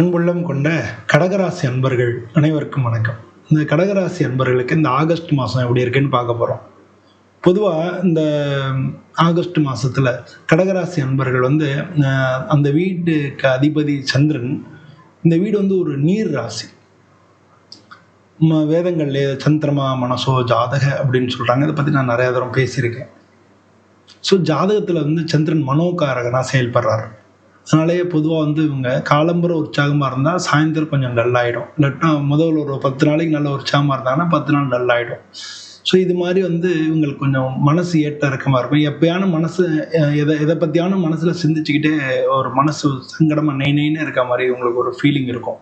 அன்புள்ளம் கொண்ட கடகராசி அன்பர்கள் அனைவருக்கும் வணக்கம். இந்த கடகராசி அன்பர்களுக்கு இந்த ஆகஸ்ட் மாதம் எப்படி இருக்குன்னு பார்க்க போகிறோம் பொதுவாக இந்த ஆகஸ்ட் மாதத்தில் கடகராசி அன்பர்கள் வந்து அந்த வீட்டுக்கு அதிபதி சந்திரன் இந்த வீடு வந்து ஒரு நீர் ராசி. ம- வேதங்கள்ல சந்திரமா மனசோ ஜாதக அப்படின்னு சொல்கிறாங்க இதை பற்றி நான் நிறையா தரம் பேசியிருக்கேன். ஸோ ஜாதகத்தில் வந்து சந்திரன் மனோகாரகனாக செயல்படுறாரு. அதனாலேயே பொதுவாக வந்து இவங்க காலம்புற உற்சாகமாக இருந்தால் சாயந்தரம் கொஞ்சம் டல் ஆகிடும் இல்லாட்டினா முதல்ல ஒரு பத்து நாளைக்கு நல்ல உற்சாகமாக இருந்தாங்கன்னா பத்து நாள் டல் ஆகிடும் ஸோ இது மாதிரி வந்து இவங்களுக்கு கொஞ்சம் மனசு ஏற்ற இறக்கமாக இருக்கும். எப்பயான மனசு எதை எதை பற்றியான மனசில் சிந்திச்சுக்கிட்டே ஒரு மனசு சங்கடமாக நெய் நெய்னு இருக்க மாதிரி உங்களுக்கு ஒரு ஃபீலிங் இருக்கும்.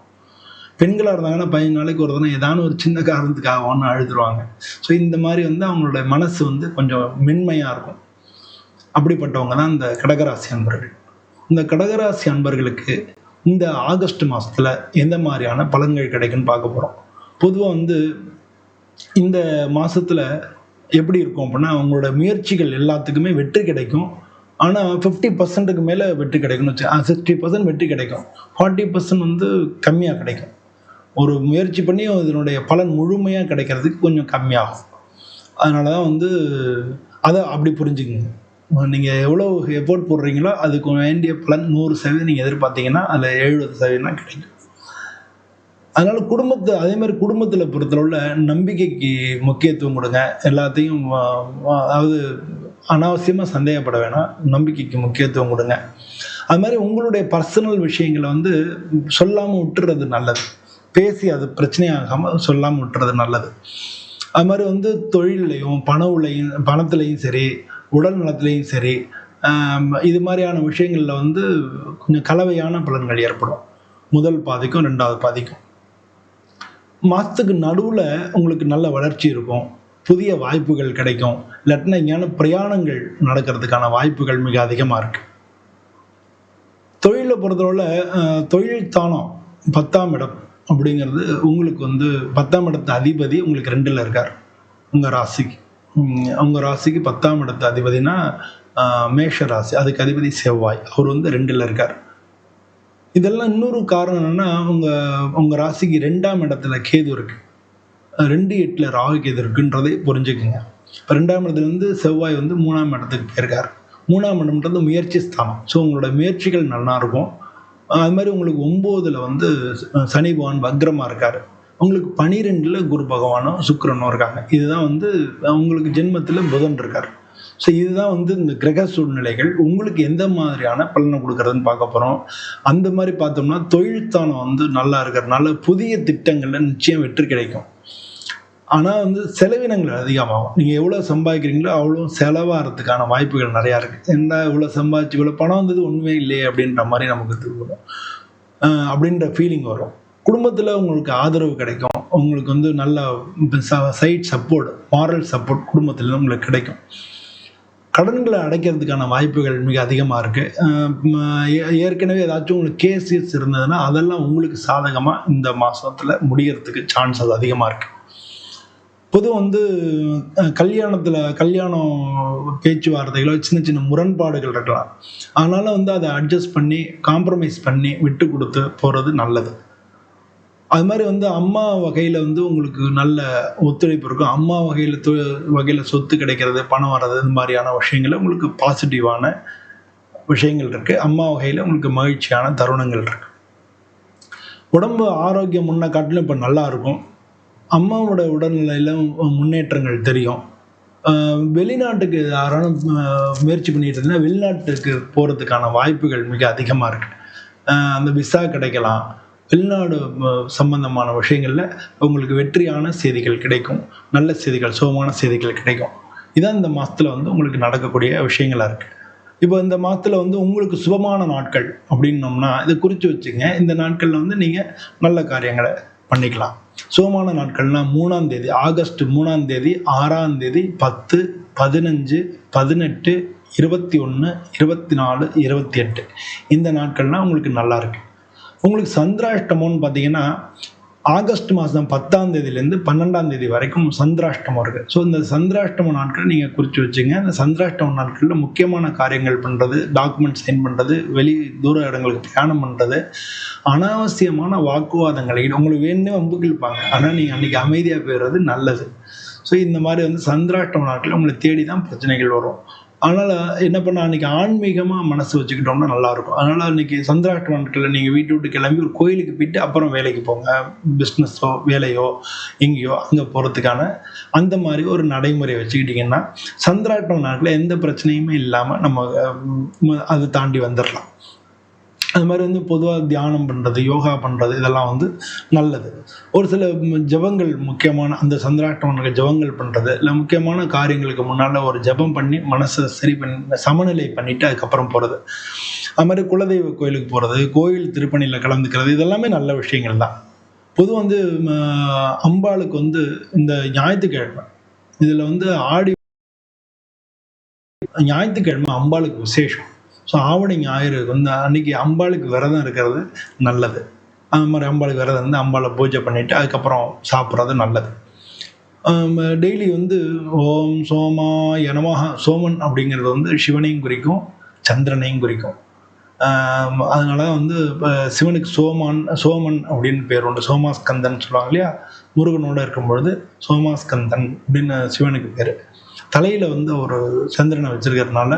பெண்களாக இருந்தாங்கன்னா பதினஞ்சு நாளைக்கு ஒரு தினம் ஏதான ஒரு சின்ன காரணத்துக்காக ஒன்று அழுதுருவாங்க. ஸோ இந்த மாதிரி வந்து அவங்களோட மனசு வந்து கொஞ்சம் மென்மையாக இருக்கும். அப்படிப்பட்டவங்க தான் இந்த கடகராசி அன்பர்கள். இந்த கடகராசி அன்பர்களுக்கு இந்த ஆகஸ்ட் மாதத்தில் எந்த மாதிரியான பலன்கள் கிடைக்குன்னு பார்க்க போகிறோம் பொதுவாக வந்து இந்த மாதத்தில் எப்படி இருக்கும் அப்படின்னா அவங்களோட முயற்சிகள் எல்லாத்துக்குமே வெற்றி கிடைக்கும். ஆனால் ஃபிஃப்டி பர்சன்ட்டுக்கு மேலே வெற்றி கிடைக்கும்னு வச்சு சிக்ஸ்டி பர்சன்ட் வெற்றி கிடைக்கும். ஃபார்ட்டி பர்சன்ட் வந்து கம்மியாக கிடைக்கும். ஒரு முயற்சி பண்ணி அதனுடைய பலன் முழுமையாக கிடைக்கிறதுக்கு கொஞ்சம் கம்மியாகும். அதனால தான் வந்து அதை அப்படி புரிஞ்சுக்குங்க. நீங்கள் எவ்வளோ எஃபோர்ட் போடுறீங்களோ அதுக்கு வேண்டிய பலன் நூறு சதவீதம் நீங்கள் எதிர்பார்த்தீங்கன்னா அதில் எழுபது சதவீதம் தான் கிடைக்கும். அதனால் குடும்பத்தை அதே மாதிரி குடும்பத்தில் பொறுத்தளவுல நம்பிக்கைக்கு முக்கியத்துவம் கொடுங்க. எல்லாத்தையும் அதாவது அனாவசியமாக சந்தேகப்பட வேணாம். நம்பிக்கைக்கு முக்கியத்துவம் கொடுங்க. அது மாதிரி உங்களுடைய பர்சனல் விஷயங்களை வந்து சொல்லாமல் விட்டுறது நல்லது. பேசி அது பிரச்சனையாகாமல் சொல்லாமல் விட்டுறது நல்லது. அது மாதிரி வந்து தொழிலையும் பணவுலையும் பணத்துலையும் சரி உடல் நலத்துலையும் சரி இது மாதிரியான விஷயங்களில் வந்து கொஞ்சம் கலவையான பலன்கள் ஏற்படும். முதல் பாதிக்கும் ரெண்டாவது பாதிக்கும். மாதத்துக்கு நடுவில் உங்களுக்கு நல்ல வளர்ச்சி இருக்கும். புதிய வாய்ப்புகள் கிடைக்கும். இல்லாட்டினா இங்கேயான பிரயாணங்கள் நடக்கிறதுக்கான வாய்ப்புகள் மிக அதிகமாக இருக்கு. தொழிலை பொறுத்தளவில் தொழில் தானம் பத்தாம் இடம் அப்படிங்கிறது உங்களுக்கு வந்து பத்தாம் இடத்து அதிபதி உங்களுக்கு ரெண்டில் இருக்கார். உங்கள் ராசிக்கு. அவங்க ராசிக்கு பத்தாம் இடத்து அதிபதினா மேஷ ராசி. அதுக்கு அதிபதி செவ்வாய். அவர் வந்து ரெண்டில் இருக்கார். இதெல்லாம் இன்னொரு காரணம் என்னன்னா உங்க உங்க ராசிக்கு ரெண்டாம் இடத்துல கேது இருக்கு. ரெண்டு எட்டுல ராகு கேது இருக்குன்றதை புரிஞ்சுக்குங்க. இப்போ ரெண்டாம் இடத்துல இருந்து செவ்வாய் வந்து மூணாம் இடத்துக்கு போயிருக்கார். மூணாம் இடம்ன்றது முயற்சி ஸ்தானம். ஸோ உங்களோட முயற்சிகள் நல்லா இருக்கும். அது மாதிரி உங்களுக்கு ஒம்போதுல வந்து சனி பகவான் வக்ரமா இருக்காரு. உங்களுக்கு பனிரெண்டுல குரு பகவானும் சுக்கரனும் இருக்காங்க. இதுதான் வந்து அவங்களுக்கு ஜென்மத்துல புதன் இருக்கார். ஸோ இதுதான் வந்து இந்த கிரக சூழ்நிலைகள். உங்களுக்கு எந்த மாதிரியான பலனை கொடுக்கறதுன்னு பார்க்க போகிறோம் அந்த மாதிரி பார்த்தோம்னா தொழில்தானம் வந்து நல்லா இருக்கிறதுனால புதிய திட்டங்களில் நிச்சயம் வெற்றி கிடைக்கும். ஆனால் வந்து செலவினங்கள் அதிகமாகும். நீங்கள் எவ்வளோ சம்பாதிக்கிறீங்களோ அவ்வளோ செலவாகிறதுக்கான வாய்ப்புகள் நிறையா இருக்குது என்ன இவ்வளோ சம்பாதிச்சு இவ்வளோ பணம் வந்தது ஒன்றுமே இல்லையே அப்படின்ற மாதிரி நமக்கு திரும்பணும் அப்படின்ற ஃபீலிங் வரும். குடும்பத்தில் உங்களுக்கு ஆதரவு கிடைக்கும். உங்களுக்கு வந்து நல்ல சைட் சப்போர்ட் மாரல் சப்போர்ட் குடும்பத்தில் உங்களுக்கு கிடைக்கும். கடன்களை அடைக்கிறதுக்கான வாய்ப்புகள் மிக அதிகமாக இருக்குது ஏற்கனவே ஏதாச்சும் உங்களுக்கு கேசியஸ் இருந்ததுன்னா அதெல்லாம் உங்களுக்கு சாதகமாக இந்த மாதத்தில் முடியறதுக்கு சான்சஸ் அதிகமாக இருக்குது பொது வந்து கல்யாணத்தில் கல்யாணம் பேச்சுவார்த்தைகளோ சின்ன சின்ன முரண்பாடுகள் இருக்கலாம். அதனால் வந்து அதை அட்ஜஸ்ட் பண்ணி காம்ப்ரமைஸ் பண்ணி விட்டு கொடுத்து போகிறது நல்லது. அது மாதிரி வந்து அம்மா வகையில் வந்து உங்களுக்கு நல்ல ஒத்துழைப்பு இருக்கும். அம்மா வகையில் தொ வகையில் சொத்து கிடைக்கிறது பணம் வர்றது இந்த மாதிரியான விஷயங்கள் உங்களுக்கு பாசிட்டிவான விஷயங்கள் இருக்குது அம்மா வகையில் உங்களுக்கு மகிழ்ச்சியான தருணங்கள் இருக்கு. உடம்பு ஆரோக்கியம் முன்ன காட்டிலும் இப்போ நல்லா இருக்கும். அம்மாவோட உடல்நிலையில முன்னேற்றங்கள் தெரியும். வெளிநாட்டுக்கு யாராலும் முயற்சி பண்ணிட்டு இருந்தால் வெளிநாட்டுக்கு போகிறதுக்கான வாய்ப்புகள் மிக அதிகமாக இருக்கு. அந்த விசா கிடைக்கலாம். வெளிநாடு சம்பந்தமான விஷயங்களில் உங்களுக்கு வெற்றியான செய்திகள் கிடைக்கும் நல்ல செய்திகள் சுகமான செய்திகள் கிடைக்கும். இதான் இந்த மாதத்தில் வந்து உங்களுக்கு நடக்கக்கூடிய விஷயங்களாக இருக்குது இப்போ இந்த மாதத்தில் வந்து உங்களுக்கு சுபமான நாட்கள் அப்படின்னோம்னா இதை குறித்து வச்சுங்க. இந்த நாட்களில் வந்து நீங்கள் நல்ல காரியங்களை பண்ணிக்கலாம். சுகமான நாட்கள்னா மூணாம் தேதி ஆகஸ்ட் மூணாம் தேதி ஆறாம் தேதி பத்து பதினஞ்சு பதினெட்டு இருபத்தி ஒன்று இருபத்தி நாலு இருபத்தி எட்டு. இந்த நாட்கள்லாம் உங்களுக்கு நல்லா இருக்கு. உங்களுக்கு சந்திராஷ்டமம்னு பார்த்தீங்கன்னா ஆகஸ்ட் மாதம் பத்தாம் தேதியிலேருந்து பன்னெண்டாம் தேதி வரைக்கும் சந்திராஷ்டமம் இருக்குது ஸோ இந்த சந்திராஷ்டம நாட்கள் நீங்கள் குறித்து வச்சுங்க. இந்த சந்திராஷ்டம நாட்களில் முக்கியமான காரியங்கள் பண்ணுறது டாக்குமெண்ட் சைன் பண்ணுறது வெளி தூர இடங்களுக்கு பிரயாணம் பண்ணுறது அனாவசியமான வாக்குவாதங்களை உங்களுக்கு வேணும்னே வம்புக்கு இழுப்பாங்க ஆனால் நீங்கள் அன்றைக்கி அமைதியாக போயிடுறது நல்லது. ஸோ இந்த மாதிரி வந்து சந்திராஷ்டம நாட்களில் உங்களை தேடி தான் பிரச்சனைகள் வரும். அதனால் என்ன பண்ண அன்றைக்கி ஆன்மீகமாக மனசு வச்சுக்கிட்டோம்னா நல்லாயிருக்கும். அதனால் அன்றைக்கி சந்திராஷ்டம நாட்களில் நீங்கள் வீட்டு விட்டு கிளம்பி ஒரு கோயிலுக்கு போயிட்டு அப்புறம் வேலைக்கு போங்க. பிஸ்னஸோ வேலையோ எங்கேயோ அங்கே போகிறதுக்கான அந்த மாதிரி ஒரு நடைமுறை வச்சுக்கிட்டிங்கன்னா சந்திராஷ்டம நாட்டில் எந்த பிரச்சனையுமே இல்லாமல் நம்ம அதை தாண்டி வந்துடலாம் அது மாதிரி வந்து பொதுவாக தியானம் பண்ணுறது யோகா பண்ணுறது இதெல்லாம் வந்து நல்லது. ஒரு சில ஜபங்கள் ஜெபங்கள் முக்கியமான அந்த சந்திராட்டவனுக்கு ஜெபங்கள் பண்ணுறது இல்லை முக்கியமான காரியங்களுக்கு முன்னால் ஒரு ஜெபம் பண்ணி மனசை சரி பண்ணி சமநிலை பண்ணிவிட்டு அதுக்கப்புறம் போகிறது அது மாதிரி குலதெய்வ கோயிலுக்கு போகிறது கோயில் திருப்பணியில் கலந்துக்கிறது இதெல்லாமே நல்ல விஷயங்கள் தான். பொது வந்து அம்பாளுக்கு வந்து இந்த ஞாயிற்றுக்கிழமை இதில் வந்து ஆடி ஞாயிற்றுக்கிழமை அம்பாளுக்கு விசேஷம். ஸோ ஆவணி ஞாயிறு வந்து அன்னைக்கு அம்பாளுக்கு விரதம் இருக்கிறது நல்லது. அந்த மாதிரி அம்பாளுக்கு விரதம் இருந்து அம்பாளை பூஜை பண்ணிவிட்டு அதுக்கப்புறம் சாப்பிட்றது நல்லது. டெய்லி வந்து ஓம் சோமா எனமாக சோமன் அப்படிங்கிறது வந்து சிவனையும் குறிக்கும் சந்திரனையும் குறிக்கும். அதனால வந்து இப்போ சிவனுக்கு சோமான் சோமன் அப்படின்னு பேர் உண்டு. சோமாஸ்கந்தன் சொல்லுவாங்க இல்லையா? முருகனோட இருக்கும் பொழுது சோமாஸ்கந்தன் அப்படின்னு சிவனுக்கு பேர். தலையில் வந்து ஒரு சந்திரனை வச்சுருக்கிறதுனால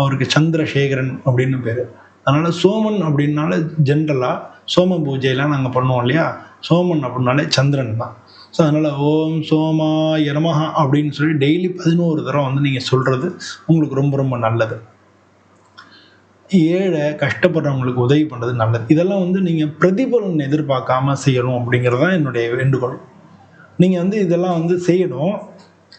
அவருக்கு சந்திரசேகரன் அப்படின்னு பேர். அதனால் சோமன் அப்படின்னால ஜென்ரலாக சோம பூஜையெல்லாம் நாங்கள் பண்ணுவோம் இல்லையா? சோமன் அப்படின்னாலே சந்திரன் தான். ஸோ அதனால் ஓம் சோமா எரமஹா அப்படின்னு சொல்லி டெய்லி பதினோரு தடவை வந்து நீங்கள் சொல்கிறது உங்களுக்கு ரொம்ப ரொம்ப நல்லது. ஏழை கஷ்டப்படுறவங்களுக்கு உதவி பண்ணுறது நல்லது. இதெல்லாம் வந்து நீங்கள் பிரதிபலன் எதிர்பார்க்காம செய்யணும் அப்படிங்கிறது தான் என்னுடைய வேண்டுகோள். நீங்கள் வந்து இதெல்லாம் வந்து செய்யணும்.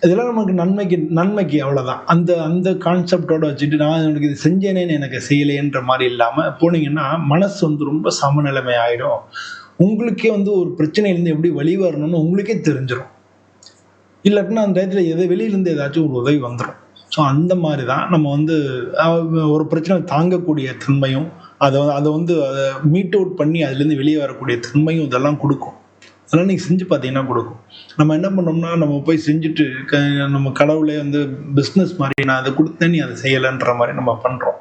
இதெல்லாம் நமக்கு நன்மைக்கு நன்மைக்கு அவ்வளோதான் அந்த அந்த கான்செப்டோட வச்சுட்டு நான் எனக்கு இது செஞ்சேனேன்னு எனக்கு செய்யலைன்ற மாதிரி இல்லாமல் போனீங்கன்னா மனசு வந்து ரொம்ப சமநிலைமை ஆகிடும் உங்களுக்கே வந்து ஒரு பிரச்சனையிலேருந்து எப்படி வழி வரணும்னு உங்களுக்கே தெரிஞ்சிடும் இல்லாட்டினா அந்த டயத்தில் எது வெளியிலேருந்து ஏதாச்சும் ஒரு உதவி வந்துடும் ஸோ அந்த மாதிரி தான் நம்ம வந்து ஒரு பிரச்சனை தாங்கக்கூடிய தன்மையும் அதை அதை வந்து அதை மீட் அவுட் பண்ணி அதுலேருந்து வெளியே வரக்கூடிய தன்மையும் இதெல்லாம் கொடுக்கும். அதெல்லாம் நீங்கள் செஞ்சு பார்த்தீங்கன்னா கொடுக்கும். நம்ம என்ன பண்ணோம்னா நம்ம போய் செஞ்சுட்டு க நம்ம கடவுளே வந்து பிஸ்னஸ் மாதிரி நான் அதை கொடுத்தேன் நீ அதை செய்யலைன்ற மாதிரி நம்ம பண்ணுறோம்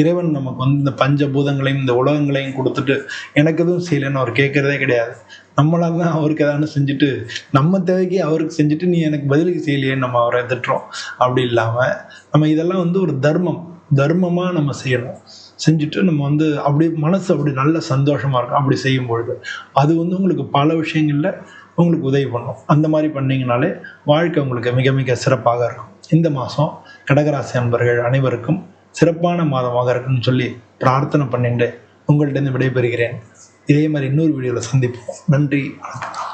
இறைவன் நமக்கு வந்து இந்த பஞ்சபூதங்களையும் இந்த உலகங்களையும் கொடுத்துட்டு எனக்கு எதுவும் செய்யலைன்னு அவர் கேட்குறதே கிடையாது. நம்மளால தான் அவருக்கு ஏதாவது செஞ்சுட்டு நம்ம தேவைக்கு அவருக்கு செஞ்சுட்டு நீ எனக்கு பதிலுக்கு செய்யலையே நம்ம அவரை திட்டுறோம். அப்படி இல்லாமல் நம்ம இதெல்லாம் வந்து ஒரு தர்மம். தர்மமாக நம்ம செய்யணும். செஞ்சுட்டு நம்ம வந்து அப்படி மனசு அப்படி நல்ல சந்தோஷமாக இருக்கும். அப்படி செய்யும் பொழுது அது வந்து உங்களுக்கு பல விஷயங்களில் உங்களுக்கு உதவி பண்ணும். அந்த மாதிரி பண்ணிங்கனாலே வாழ்க்கை உங்களுக்கு மிக மிக சிறப்பாக இருக்கும். இந்த மாதம் கடகராசி அன்பர்கள் அனைவருக்கும் சிறப்பான மாதமாக இருக்குன்னு சொல்லி பிரார்த்தனை பண்ணிட்டு உங்கள்கிட்ட விடைபெறுகிறேன். இதே மாதிரி இன்னொரு வீடியோவில் சந்திப்போம். நன்றி வணக்கம்.